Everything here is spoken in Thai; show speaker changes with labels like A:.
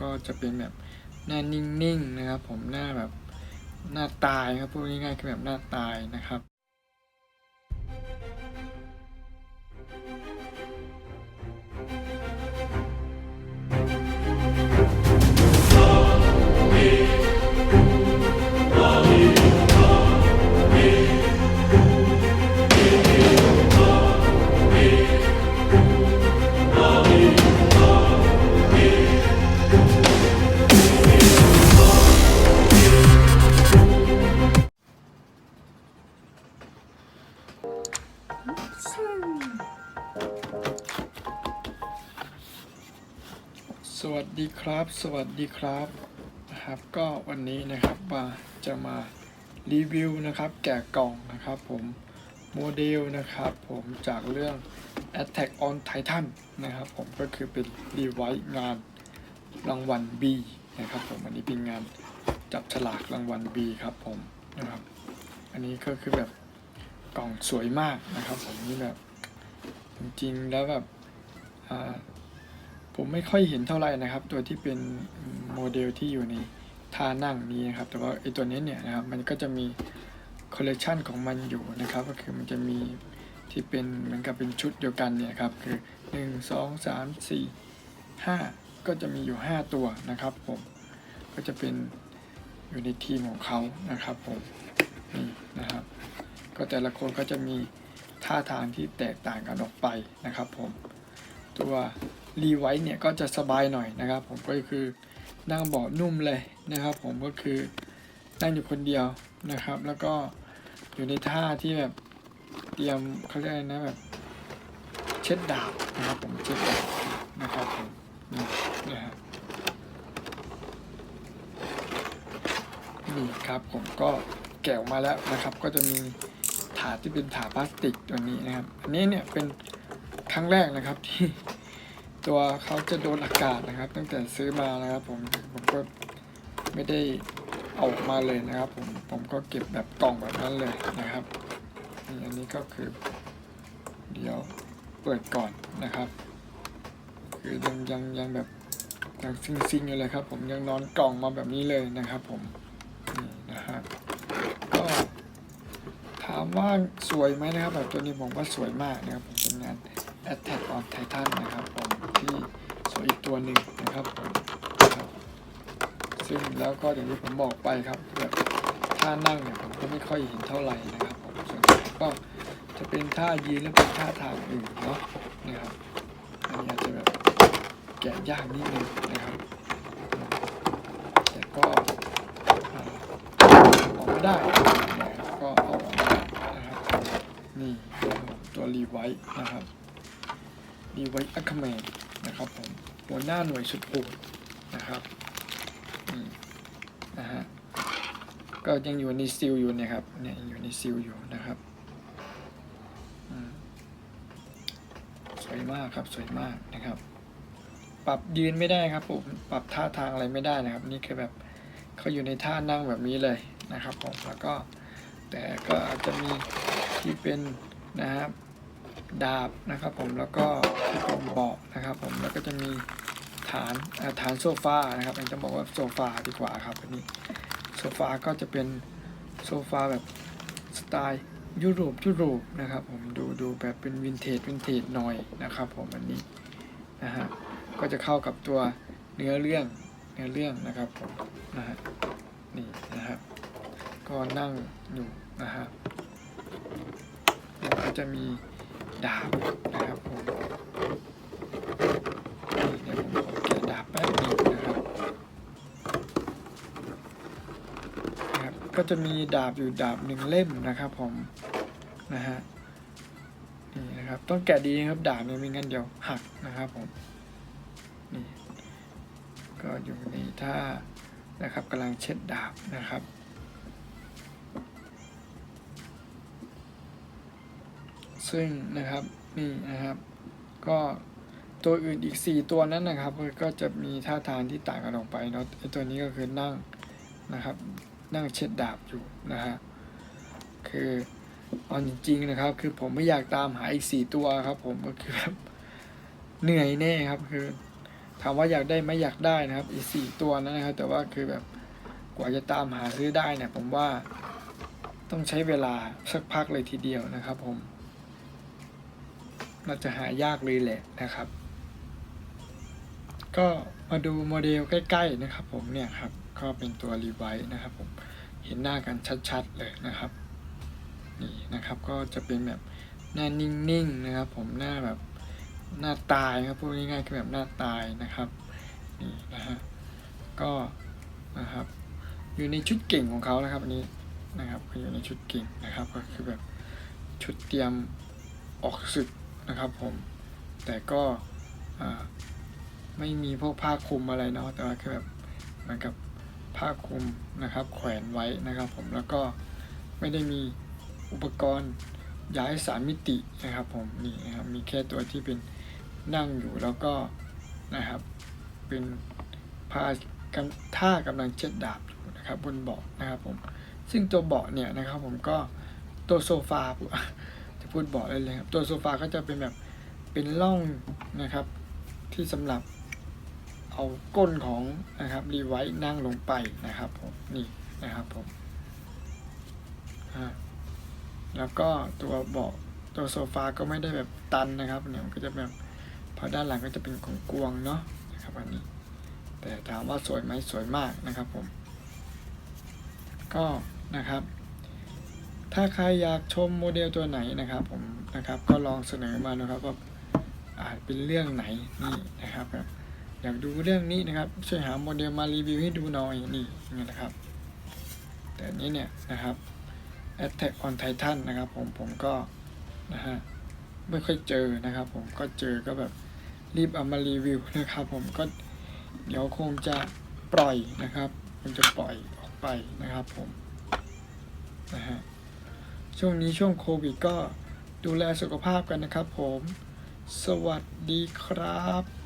A: ก็จะเป็นแบบหน้านิ่งๆนะครับ ผมหน้าแบบหน้าตายครับพูดง่ายๆคือแบบหน้าตายนะครับ สวัสดีครับ สวัสดีครับนะครับ ก็วันนี้นะครับมาจะมารีวิวนะครับแกะกล่องนะครับผมโมเดลนะครับผมจากเรื่อง Attack on Titan นะครับผมก็คือเป็นรีไวซ์งานรางวัล B นะครับผมอันนี้เป็นงานจับฉลากรางวัล B ครับผมนะครับอันนี้ก็คือแบบกล่องสวยมากนะครับผมนี่แบบจริงๆแล้วแบบอ่า ผมไม่ค่อยเห็นเท่าไหร่นะครับ ตัวที่เป็นโมเดลที่อยู่ในท่านั่งนี้นะครับ แต่ว่าไอตัวนี้เนี่ยนะครับมันก็จะมีคอลเลกชันของมันอยู่นะครับ ก็คือมันจะมีที่เป็นเหมือนกับเป็นชุดเดียวกันเนี่ยครับคือ 1 2 3 4 5 ก็จะมีอยู่ 5 ตัวนะครับผมก็จะเป็นอยู่ในทีมของเขานะครับผมนี่นะครับ ก็แต่ละคนก็จะมีท่าทางที่แตกต่างกันออกไปนะครับผมตัว รีไวท์เนี่ยก็จะสบายหน่อยนะครับผมก็คือนั่งเบาะนุ่มเลยนะครับ ผมก็คือนั่งอยู่คนเดียวนะครับ แล้วก็อยู่ในท่าที่แบบเตรียมเขาเรียกอะไรนะแบบเช็ดดาบนะครับผมเช็ดดาบนะครับผมนี่นะฮะนี่ครับผมก็แกะออกมาแล้วนะครับ ก็จะมีถาดที่เป็นถาดพลาสติกตัวนี้นะครับ อันนี้เนี่ยเป็นครั้งแรกนะครับที่ ตัวเขาจะโดนอากาศนะครับ ตั้งแต่ซื้อมานะครับผมผมก็ไม่ได้ออกมาเลยนะครับผมผมก็เก็บแบบกล่องแบบนั้นเลยนะครับอันนี้ก็คือ เดี๋ยวเปิดก่อนนะครับ คือยังยังยังแบบยังซิงซิงอยู่เลยครับ ผมยังนอนกล่องมาแบบนี้เลยนะครับผมนี่นะครับก็ถามว่าสวยไหมนะครับ แบบตัวนี้ผมว่าสวยมากนะครับผมเป็นงาน Attack on Titan นะครับผม ที่สวยอีกตัวหนึ่งนะครับครับ ซึ่งแล้วก็อย่างที่ผมบอกไปครับแบบท่านั่งเนี่ยผมก็ไม่ค่อยเห็นเท่าไหร่นะครับผมส่วนใหญ่ก็จะเป็นท่ายืนและเป็นท่าทางอื่นเนาะนะครับอันนี้อาจจะแบบแกะยากนิดนึงนะครับแต่ก็อออกมาได้นะครับก็เอาออกมานะครับนี่ตัวรีไวท์นะครับดีไว้อัคเมน นะครับผมหัวหน้าหน่วยสุดโหดนะครับนี่นะฮะก็ยังอยู่ในซิลอยู่เนะครับเนี่ยยังอยู่ในซิลอยู่นะครับอืมสวยมากครับสวยมากนะครับ ปรับยืนไม่ได้ครับผมปรับท่าทางอะไรไม่ได้นะครับ นี่คือแบบเขาอยู่ในท่านั่งแบบนี้เลยนะครับผมแล้วก็แต่ก็อาจจะมีที่เป็นนะครับ ดาบนะครับผมแล้วก็ที่เบาะนะครับผมแล้วก็จะมีฐานฐานโซฟานะครับอันจะบอกว่าโซฟาดีกว่าครับอันนี้โซฟาก็จะเป็นโซฟาแบบสไตล์ยุโรปยุโรปนะครับผมดูดูแบบเป็นวินเทจวินเทจหน่อยนะครับผมอันนี้นะฮะก็จะเข้ากับตัวเนื้อเรื่องเนื้อเรื่องนะครับผมนะฮะนี่นะครับก็นั่งอยู่นะฮะแล้วก็จะมี ดาบนะครับผมเดี๋ยวผมขอแกะดาบแป๊บหนึงนะครับนะครับ ก็จะมีดาบอยู่ดาบหนึ่งเล่มนะครับผมนะฮะนี่นะครับต้องแกะดีนะครับดาบเนี่ยไม่งั้นเดี๋ยวหักนะครับผมนี่ก็อยู่ในท่านะครับกำลังเช็ดดาบนะครับ ซึ่งนะครับนี่นะครับ ก็ตัวอื่นอีก 4 ตัวนั้นนะครับก็จะมีท่าทางที่ต่างกันออกไปเนาะไอตัวนี้ก็คือนั่งนะครับ นั่งเช็ดดาบอยู่นะฮะคือเอาจริงๆนะครับ คือผมไม่อยากตามหาอีก 4 ตัวครับ ผมก็คือแบบเหนื่อยแน่ครับคือถามว่าอยากได้ไหมอยากได้นะครับ อีสี่ตัวนั้นนะครับ แต่ว่าคือแบบกว่าจะตามหาซื้อได้เนี่ยผมว่าต้องใช้เวลาสักพักเลยทีเดียวนะครับผม น่าจะหายากเลยแหละนะครับ ก็มาดูโมเดลใกล้ ๆ นะครับ ผมเนี่ยครับก็เป็นตัวรีไวท์นะครับผมเห็นหน้ากันชัดๆเลยนะครับนี่นะครับก็จะเป็นแบบหน้านิ่งๆนะครับ ผมหน้าแบบหน้าตายครับพูดง่ายๆคือแบบหน้าตายนะครับนี่นะฮะก็นะครับ อยู่ในชุดเก่งของเขานะครับอันนี้นะครับก็อยู่ในชุดเก่งนะครับ ก็คือแบบชุดเตรียมออกศึก นะครับผม แต่ก็ไม่มีพวกผ้าคลุมอะไรเนาะแต่ว่าคือแบบเหมือนกับผ้าคลุมนะครับ แขวนไว้นะครับ ผมแล้วก็ไม่ได้มีอุปกรณ์ย้ายสามมิตินะครับ ผมนี่นะครับมีแค่ตัวที่เป็นนั่งอยู่แล้วก็นะครับเป็นพากำท่ากำลังเช็ดดาบอยู่นะครับบนเบาะนะครับผมซึ่งตัวเบาะเนี่ยนะครับผมก็ตัวโซฟา พูดเบาะเลยเลยครับตัวโซฟาก็จะเป็นแบบเป็นร่องนะครับ ที่สำหรับเอาก้นของนะครับรีไวท์นั่งลงไปนะครับผมนี่นะครับผมแล้วก็ตัวเบาะตัวโซฟาก็ไม่ได้แบบตันนะครับเนี่ยมันก็จะแบบพอด้านหลังก็จะเป็นของกวงเนาะนะครับอันนี้ แต่ถามว่าสวยไหมสวยมากนะครับผม ก็นะครับ ถ้าใครอยากชมโมเดลตัวไหนนะครับผมนะครับก็ลองเสนอมานะครับว่าอาจเป็นเรื่องไหนนี่นะครับ อยากดูเรื่องนี้นะครับช่วยหาโมเดลมารีวิวให้ดูหน่อยนี่นี่นะครับ แต่อันนี้เนี่ยนะครับ Attack on Titan นะครับผมผมก็นะฮะไม่ค่อยเจอนะครับ ผมก็เจอก็แบบรีบเอามารีวิวนะครับ ผมก็เดี๋ยวคงจะปล่อยนะครับคงจะปล่อยออกไปนะครับผมนะฮะ ช่วงนี้ช่วงโควิดก็ดูแลสุขภาพกันนะครับผม สวัสดีครับ